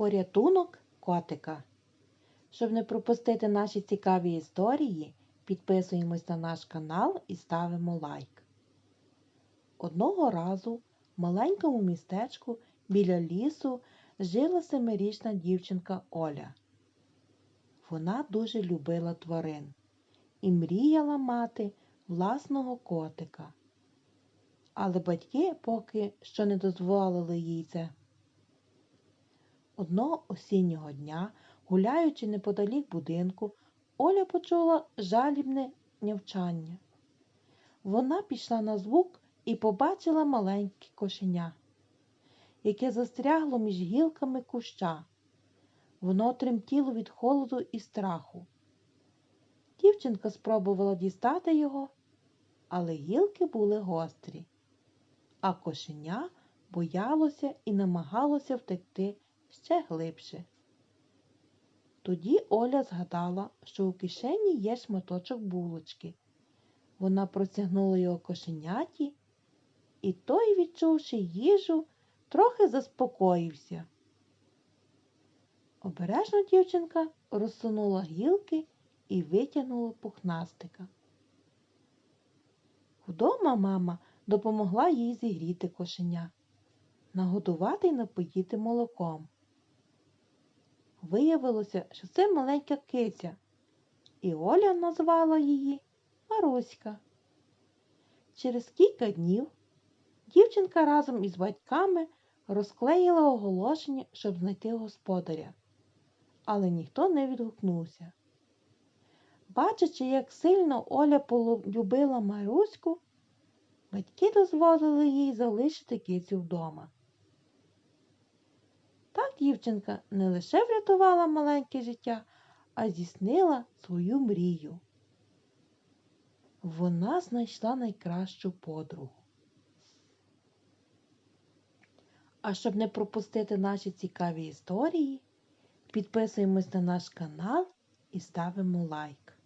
Порятунок котика. Щоб не пропустити наші цікаві історії, підписуємось на наш канал і ставимо лайк. Одного разу в маленькому містечку біля лісу жила семирічна дівчинка Оля. Вона дуже любила тварин і мріяла мати власного котика. Але батьки поки що не дозволили їй це. Одного осіннього дня, гуляючи неподалік будинку, Оля почула жалібне нявчання. Вона пішла на звук і побачила маленьке кошеня, яке застрягло між гілками куща. Воно тремтіло від холоду і страху. Дівчинка спробувала дістати його, але гілки були гострі, а кошеня боялося і намагалося втекти ще глибше. Тоді Оля згадала, що у кишені є шматочок булочки. Вона протягнула його кошеняті, і той, відчувши їжу, трохи заспокоївся. Обережно дівчинка розсунула гілки і витягнула пухнастика. Вдома мама допомогла їй зігріти кошеня, нагодувати й напоїти молоком. Виявилося, що це маленька киця, і Оля назвала її Маруська. Через кілька днів дівчинка разом із батьками розклеїла оголошення, щоб знайти господаря, але ніхто не відгукнувся. Бачачи, як сильно Оля полюбила Маруську, батьки дозволили їй залишити кицю вдома. Дівчинка не лише врятувала маленьке життя, а здійснила свою мрію. Вона знайшла найкращу подругу. А щоб не пропустити наші цікаві історії, підписуємось на наш канал і ставимо лайк.